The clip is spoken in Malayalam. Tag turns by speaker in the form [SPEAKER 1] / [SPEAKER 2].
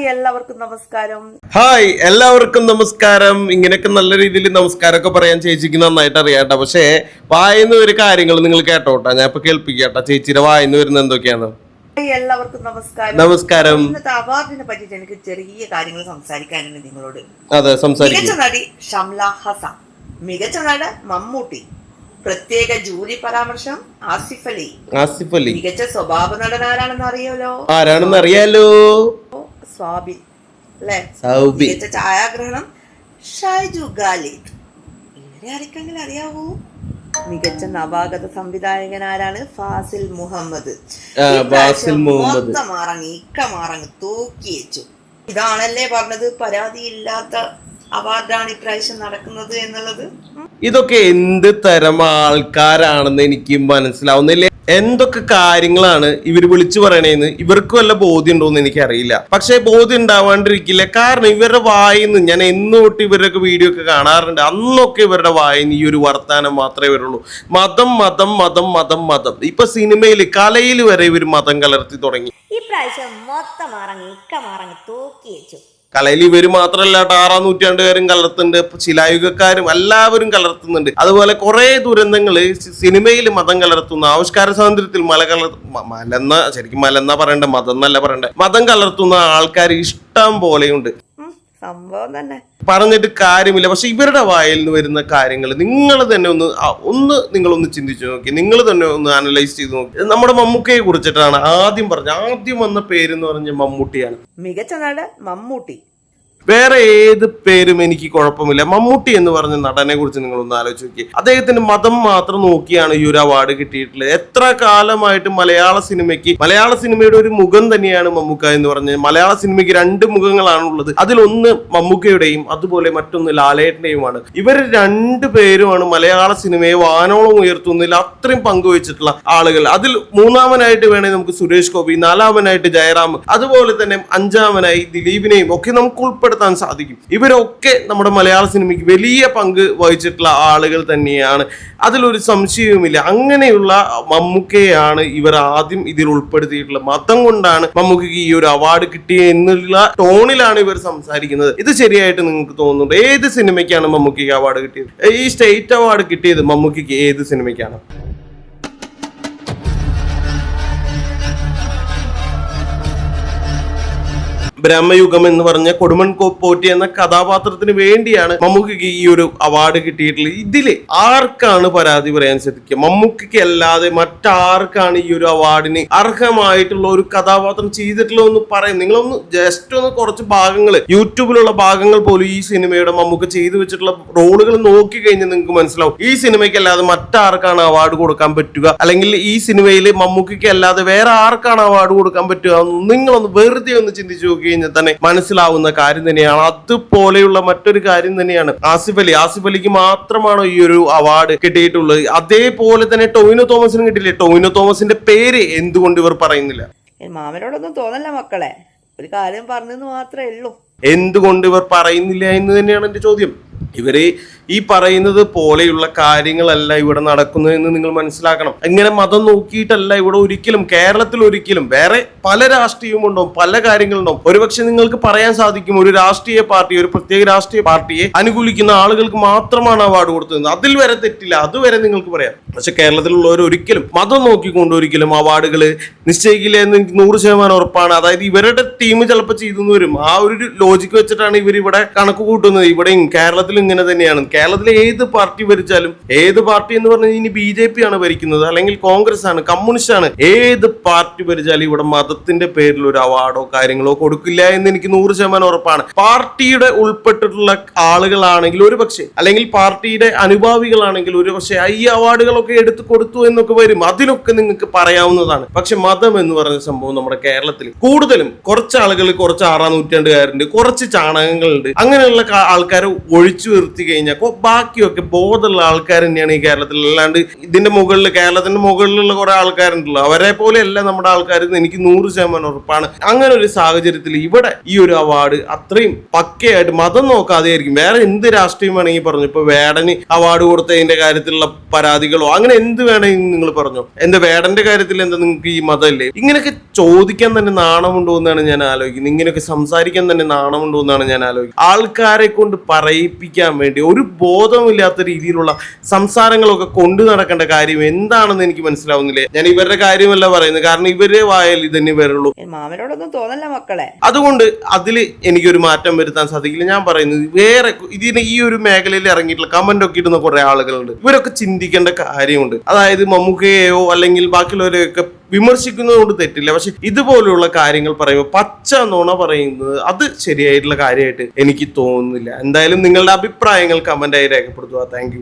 [SPEAKER 1] ഹായ് എല്ലാവർക്കും നമസ്കാരം.
[SPEAKER 2] ഹായ് എല്ലാവർക്കും നമസ്കാരം. ഇങ്ങനെയൊക്കെ നല്ല രീതിയിൽ നമസ്കാരമൊക്കെ പറയാൻ ചേച്ചിക്ക് നന്നായിട്ട് അറിയാട്ടോ. പക്ഷേ വായന്ന് ഒരു കാര്യങ്ങൾ നിങ്ങൾ കേട്ടോട്ടാ? ഞാൻ ഇപ്പൊ കേൾപ്പിക്കാട്ടോ. ചേച്ചിയുടെ വായന്ന് വരുന്നത് എന്തൊക്കെയാണ്?
[SPEAKER 1] എല്ലാവർക്കും നമസ്കാരം.
[SPEAKER 2] നമസ്കാരം.
[SPEAKER 1] ഇന്നത്തെ അവാർഡിനെ പറ്റിയിട്ട് എനിക്ക് ചെറിയ കാര്യങ്ങൾ സംസാരിക്കാനുണ്ട് നിങ്ങളോട്.
[SPEAKER 2] അതെ
[SPEAKER 1] മികച്ച
[SPEAKER 2] സംസാരിക്കും
[SPEAKER 1] നടി ഷംല ഹസ മികച്ച നട മമ്മൂട്ടി. പ്രത്യേക ജൂലി പരാമർശം ആസിഫ് അലി.
[SPEAKER 2] ആസിഫ് അലി.
[SPEAKER 1] മികച്ച സ്വഭാവ നടൻ ആരാണെന്ന് അറിയാലോ?
[SPEAKER 2] ആരാണെന്ന് അറിയാലോ?
[SPEAKER 1] സ്വാബിൻ അല്ലേ?
[SPEAKER 2] സൗബി.
[SPEAKER 1] മികച്ച ഛായാഗ്രഹണം. ഷൈജു ഗാലിദ് ഇവരെ ആർക്കെങ്കിലും അറിയാവൂ? മികച്ച നവാഗത സംവിധായകൻ ആരാണ്? ഫാസിൽ മുഹമ്മദ്.
[SPEAKER 2] ഫാസിൽ മുഹമ്മദ്.
[SPEAKER 1] മാറങ്ങി ഇക്ക മാറങ്ങ് തൂക്കി വെച്ചു. ഇതാണല്ലേ പറഞ്ഞത്? പരാതിയില്ലാത്ത അവാർഡാണ് ഇപ്രാവശ്യം നടക്കുന്നത് എന്നുള്ളത്.
[SPEAKER 2] ഇതൊക്കെ എന്ത് തരം ആൾക്കാരാണെന്ന് എനിക്ക് മനസ്സിലാവുന്നില്ല? എന്തൊക്കെ കാര്യങ്ങളാണ് ഇവർ വിളിച്ചു പറയണേന്ന് ഇവർക്ക് വല്ല ബോധ്യം ഉണ്ടോന്ന് എനിക്കറിയില്ല. പക്ഷേ ബോധ്യം ഉണ്ടാവാണ്ടിരിക്കില്ല കാരണം ഇവരുടെ വായിന്ന് ഞാൻ എന്ന് തൊട്ട് ഇവരുടെയൊക്കെ വീഡിയോ ഒക്കെ കാണാറുണ്ട്. അന്നൊക്കെ ഇവരുടെ വായിന്ന് ഈ ഒരു വർത്താനം മാത്രമേ വരുള്ളൂ. മതം മതം മതം മതം മതം. ഇപ്പൊ സിനിമയിൽ കലയിൽ വരെ ഇവർ മതം കലർത്തി തുടങ്ങി.
[SPEAKER 3] ഇപ്രാവശ്യം മൊത്തം ഇക്ക തൂക്കി വെച്ചു.
[SPEAKER 2] കലയിൽ ഇവർ മാത്രമല്ല ആറാം നൂറ്റാണ്ടുകാരും കലർത്തുന്നുണ്ട് ശിലായുഗക്കാരും എല്ലാവരും കലർത്തുന്നുണ്ട്. അതുപോലെ കുറെ ദുരന്തങ്ങൾ സിനിമയിൽ മതം കലർത്തുന്നു ആവിഷ്കാര സ്വാതന്ത്ര്യത്തിൽ മല കലർ മലന്ന ശരിക്കും മലെന്നാ പറയണ്ട മതം എന്നല്ല പറയണ്ടേ മതം കലർത്തുന്ന ആൾക്കാർ ഇഷ്ടം പോലെയുണ്ട്.
[SPEAKER 1] സംഭവം തന്നെ.
[SPEAKER 2] പറഞ്ഞിട്ട് കാര്യമില്ല. പക്ഷെ ഇവരുടെ വായിൽ നിന്ന് വരുന്ന കാര്യങ്ങൾ നിങ്ങൾ തന്നെ ഒന്ന് ഒന്ന് നിങ്ങളൊന്ന് ചിന്തിച്ചു നോക്കി. നിങ്ങൾ തന്നെ ഒന്ന് അനലൈസ് ചെയ്ത് നോക്കി. നമ്മുടെ മമ്മൂക്കയെ കുറിച്ചിട്ടാണ് ആദ്യം പറഞ്ഞത് ആദ്യം വന്ന പേര് എന്ന് പറഞ്ഞ മമ്മൂട്ടിയാണ്.
[SPEAKER 1] മികച്ച നടൻ മമ്മൂട്ടി.
[SPEAKER 2] വേറെ ഏത് പേരും എനിക്ക് കുഴപ്പമില്ല. മമ്മൂട്ടി എന്ന് പറഞ്ഞ നടനെ കുറിച്ച് നിങ്ങൾ ഒന്ന് ആലോചിച്ച് നോക്കി അദ്ദേഹത്തിന്റെ മതം മാത്രം നോക്കിയാണ് ഈ ഒരു അവാർഡ് കിട്ടിയിട്ടുള്ളത്. എത്ര കാലമായിട്ട് മലയാള സിനിമയ്ക്ക് മലയാള സിനിമയുടെ ഒരു മുഖം തന്നെയാണ് മമ്മൂക്ക എന്ന് പറഞ്ഞത് മലയാള സിനിമയ്ക്ക് രണ്ട് മുഖങ്ങളാണ് ഉള്ളത് അതിലൊന്ന് മമ്മൂക്കയുടെയും അതുപോലെ മറ്റൊന്ന് ലാലേട്ടന്റെയുമാണ് ഇവർ രണ്ട് പേരുമാണ് മലയാള സിനിമയെ വാനോളം ഉയർത്തുന്നതിൽ അത്രയും പങ്കുവച്ചിട്ടുള്ള ആളുകൾ. അതിൽ മൂന്നാമനായിട്ട് വേണേൽ നമുക്ക് സുരേഷ് ഗോപി നാലാമനായിട്ട് ജയറാം അതുപോലെ തന്നെ അഞ്ചാമനായി ദിലീപിനെയും ഒക്കെ നമുക്ക് ഉൾപ്പെടുത്താൻ സാധിക്കും. ഇവരൊക്കെ നമ്മുടെ മലയാള സിനിമയ്ക്ക് വലിയ പങ്ക് വഹിച്ചിട്ടുള്ള ആളുകൾ തന്നെയാണ്. അതിലൊരു സംശയവുമില്ല. അങ്ങനെയുള്ള മമ്മൂക്കയാണ് ഇവർ ആദ്യം ഇതിൽ ഉൾപ്പെടുത്തിയിട്ടുള്ളത്. മതം കൊണ്ടാണ് മമ്മൂക്കയ്ക്ക് ഈ ഒരു അവാർഡ് കിട്ടിയ എന്നുള്ള ടോണിലാണ് ഇവർ സംസാരിക്കുന്നത്. ഇത് ശരിയായിട്ട് നിങ്ങൾക്ക് തോന്നുന്നുണ്ട്? ഏത് സിനിമയ്ക്കാണ് മമ്മൂക്കയ്ക്ക് അവാർഡ് കിട്ടിയത്? ഈ സ്റ്റേറ്റ് അവാർഡ് കിട്ടിയത് മമ്മൂക്കയ്ക്ക് ഏത് സിനിമയ്ക്കാണ്? ബ്രഹ്മയുഗം എന്ന് പറഞ്ഞ കൊടുമൺ കോപ്പോറ്റി പോറ്റി എന്ന കഥാപാത്രത്തിന് വേണ്ടിയാണ് മമ്മൂക്കിക്ക് ഈ ഒരു അവാർഡ് കിട്ടിയിട്ടുള്ളത്. ഇതിൽ ആർക്കാണ് പരാതി പറയാൻ സാധിക്കുക? മമ്മൂക്കിക്ക് അല്ലാതെ മറ്റാർക്കാണ് ഈ ഒരു അവാർഡിന് അർഹമായിട്ടുള്ള ഒരു കഥാപാത്രം ചെയ്തിട്ടുള്ളതെന്ന് പറയാം. നിങ്ങളൊന്ന് ജസ്റ്റ് ഒന്ന് കുറച്ച് ഭാഗങ്ങൾ യൂട്യൂബിലുള്ള ഭാഗങ്ങൾ പോലും ഈ സിനിമയുടെ മമ്മൂക്ക് ചെയ്തു വെച്ചിട്ടുള്ള റോളുകൾ നോക്കി കഴിഞ്ഞാൽ നിങ്ങൾക്ക് മനസ്സിലാവും. ഈ സിനിമയ്ക്ക് അല്ലാതെ മറ്റാർക്കാണ് അവാർഡ് കൊടുക്കാൻ പറ്റുക? അല്ലെങ്കിൽ ഈ സിനിമയിൽ മമ്മൂക്കിക്ക് അല്ലാതെ വേറെ ആർക്കാണ് അവാർഡ് കൊടുക്കാൻ പറ്റുക? എന്ന് നിങ്ങളൊന്ന് വെറുതെ ഒന്ന് ചിന്തിച്ചു നോക്കി കഴിഞ്ഞാൽ തന്നെ മനസ്സിലാവുന്ന കാര്യം തന്നെയാണ്. അതുപോലെയുള്ള മറ്റൊരു കാര്യം തന്നെയാണ് ആസിഫ് അലി. ആസിഫ് അലിക്ക് മാത്രമാണോ ഈ ഒരു അവാർഡ് കിട്ടിയിട്ടുള്ളത്? അതേപോലെ തന്നെ ടോവിനോ തോമസിനും കിട്ടിയില്ലേ? ടോവിനോ തോമസിന്റെ പേര് എന്തുകൊണ്ട് ഇവർ പറയുന്നില്ല?
[SPEAKER 1] മാമനോടൊന്നും തോന്നല്ല മക്കളെ. ഒരു കാര്യം പറഞ്ഞെന്ന് മാത്രമേ ഉള്ളൂ.
[SPEAKER 2] എന്തുകൊണ്ട് ഇവർ പറയുന്നില്ല എന്ന് തന്നെയാണ് എന്റെ ചോദ്യം. ഇവർ ഈ പറയുന്നത് പോലെയുള്ള കാര്യങ്ങളല്ല ഇവിടെ നടക്കുന്നതെന്ന് നിങ്ങൾ മനസ്സിലാക്കണം. ഇങ്ങനെ മതം നോക്കിയിട്ടല്ല ഇവിടെ ഒരിക്കലും കേരളത്തിൽ ഒരിക്കലും വേറെ പല രാഷ്ട്രീയവും ഉണ്ടാവും പല കാര്യങ്ങളുണ്ടാവും ഒരുപക്ഷെ നിങ്ങൾക്ക് പറയാൻ സാധിക്കും ഒരു രാഷ്ട്രീയ പാർട്ടി ഒരു പ്രത്യേക രാഷ്ട്രീയ പാർട്ടിയെ അനുകൂലിക്കുന്ന ആളുകൾക്ക് മാത്രമാണ് അവാർഡ് കൊടുത്തത്. അതിൽ വരെ തെറ്റില്ല അതുവരെ നിങ്ങൾക്ക് പറയാം. പക്ഷെ കേരളത്തിലുള്ളവർ ഒരിക്കലും മതം നോക്കിക്കൊണ്ട് ഒരിക്കലും അവാർഡുകൾ നിശ്ചയിക്കില്ല എന്ന് എനിക്ക് നൂറ് ശതമാനം ഉറപ്പാണ്. അതായത് ഇവരുടെ ടീം ചിലപ്പോൾ ചെയ്തു വരും. ആ ഒരു ലോജിക്ക് വെച്ചിട്ടാണ് ഇവർ ഇവിടെ കണക്ക് കൂട്ടുന്നത്. ഇവിടെയും കേരളത്തിലും ഇങ്ങനെ തന്നെയാണ്. കേരളത്തിലെ ഏത് പാർട്ടി ഭരിച്ചാലും ഏത് പാർട്ടി എന്ന് പറഞ്ഞാൽ ഇനി ബി ജെ പി ആണ് ഭരിക്കുന്നത് അല്ലെങ്കിൽ കോൺഗ്രസ് ആണ് കമ്മ്യൂണിസ്റ്റ് ആണ് ഏത് പാർട്ടി ഭരിച്ചാലും ഇവിടെ മതത്തിന്റെ പേരിൽ ഒരു അവാർഡോ കാര്യങ്ങളോ കൊടുക്കില്ല എന്ന് എനിക്ക് നൂറ് ശതമാനം ഉറപ്പാണ്. പാർട്ടിയുടെ ഉൾപ്പെട്ടിട്ടുള്ള ആളുകളാണെങ്കിൽ ഒരു പക്ഷേ അല്ലെങ്കിൽ പാർട്ടിയുടെ അനുഭാവികളാണെങ്കിൽ ഒരു പക്ഷേ ഈ അവാർഡുകളൊക്കെ എടുത്തു കൊടുത്തു എന്നൊക്കെ വരും. അതിനൊക്കെ നിങ്ങൾക്ക് പറയാവുന്നതാണ്. പക്ഷെ മതം എന്ന് പറഞ്ഞ സംഭവം നമ്മുടെ കേരളത്തിൽ കൂടുതലും കുറച്ച് ആളുകൾ കുറച്ച് ആറാം നൂറ്റാണ്ടുകാരുണ്ട് കുറച്ച് ചാണകങ്ങളുണ്ട്. അങ്ങനെയുള്ള ആൾക്കാരെ ഒഴിച്ചു നിർത്തി കഴിഞ്ഞാൽ അപ്പോൾ ബാക്കിയൊക്കെ ബോധമുള്ള ആൾക്കാർ തന്നെയാണ് ഈ കേരളത്തിൽ. അല്ലാണ്ട് ഇതിന്റെ മുകളിൽ കേരളത്തിന്റെ മുകളിലുള്ള കുറെ ആൾക്കാരുണ്ടല്ലോ. അവരെ പോലെയല്ല നമ്മുടെ ആൾക്കാർ എനിക്ക് നൂറ് ശതമാനം ഉറപ്പാണ്. അങ്ങനെ ഒരു സാഹചര്യത്തിൽ ഇവിടെ ഈ ഒരു അവാർഡ് അത്രയും പക്കയായിട്ട് മതം നോക്കാതെ ആയിരിക്കും വേറെ എന്ത് രാഷ്ട്രീയം വേണമെങ്കിൽ പറഞ്ഞു. ഇപ്പൊ വേടന് അവാർഡ് കൊടുത്തതിന്റെ കാര്യത്തിലുള്ള പരാതികളോ അങ്ങനെ എന്ത് വേണമെങ്കിൽ നിങ്ങൾ പറഞ്ഞു. എന്താ വേടന്റെ കാര്യത്തിൽ എന്താ നിങ്ങൾക്ക് ഈ മതമല്ലേ? ഇങ്ങനെയൊക്കെ ചോദിക്കാൻ തന്നെ നാണമുണ്ടോ എന്നാണ് ഞാൻ ആലോചിക്കുന്നത്. ഇങ്ങനെയൊക്കെ സംസാരിക്കാൻ തന്നെ നാണമുണ്ടോ എന്നാണ് ഞാൻ ആലോചിക്കുന്നത്. ആൾക്കാരെ കൊണ്ട് പറയിപ്പിക്കാൻ വേണ്ടി ഒരു ബോധമില്ലാത്ത രീതിയിലുള്ള സംസാരങ്ങളൊക്കെ കൊണ്ടു നടക്കേണ്ട കാര്യം എന്താണെന്ന് എനിക്ക് മനസ്സിലാവുന്നില്ലേ? ഞാൻ ഇവരുടെ കാര്യമല്ല പറയുന്നത്. കാരണം ഇവരെ വായൽ ഇതന്നെ വരുള്ളൂ.
[SPEAKER 1] മാമനോടൊന്നും തോന്നല്ല മക്കളെ.
[SPEAKER 2] അതുകൊണ്ട് അതിൽ എനിക്കൊരു മാറ്റം വരുത്താൻ സാധിക്കില്ല. ഞാൻ പറയുന്നത് വേറെ ഇതിന് ഈ ഒരു മേഖലയിൽ ഇറങ്ങിയിട്ടുള്ള കമന്റ് ഒക്കെ ഇടുന്ന കുറെ ആളുകളുണ്ട്. ഇവരൊക്കെ ചിന്തിക്കേണ്ട കാര്യമുണ്ട്. അതായത് മമ്മൂക്കയെയോ അല്ലെങ്കിൽ ബാക്കിയുള്ളവരെയൊക്കെ വിമർശിക്കുന്നതുകൊണ്ട് തെറ്റില്ല. പക്ഷെ ഇതുപോലെയുള്ള കാര്യങ്ങൾ പറയുമ്പോൾ പച്ച നുണ പറയുന്നത് അത് ശരിയായിട്ടുള്ള കാര്യമായിട്ട് എനിക്ക് തോന്നുന്നില്ല. എന്തായാലും നിങ്ങളുടെ അഭിപ്രായങ്ങൾ കമന്റായി രേഖപ്പെടുത്തുക. താങ്ക്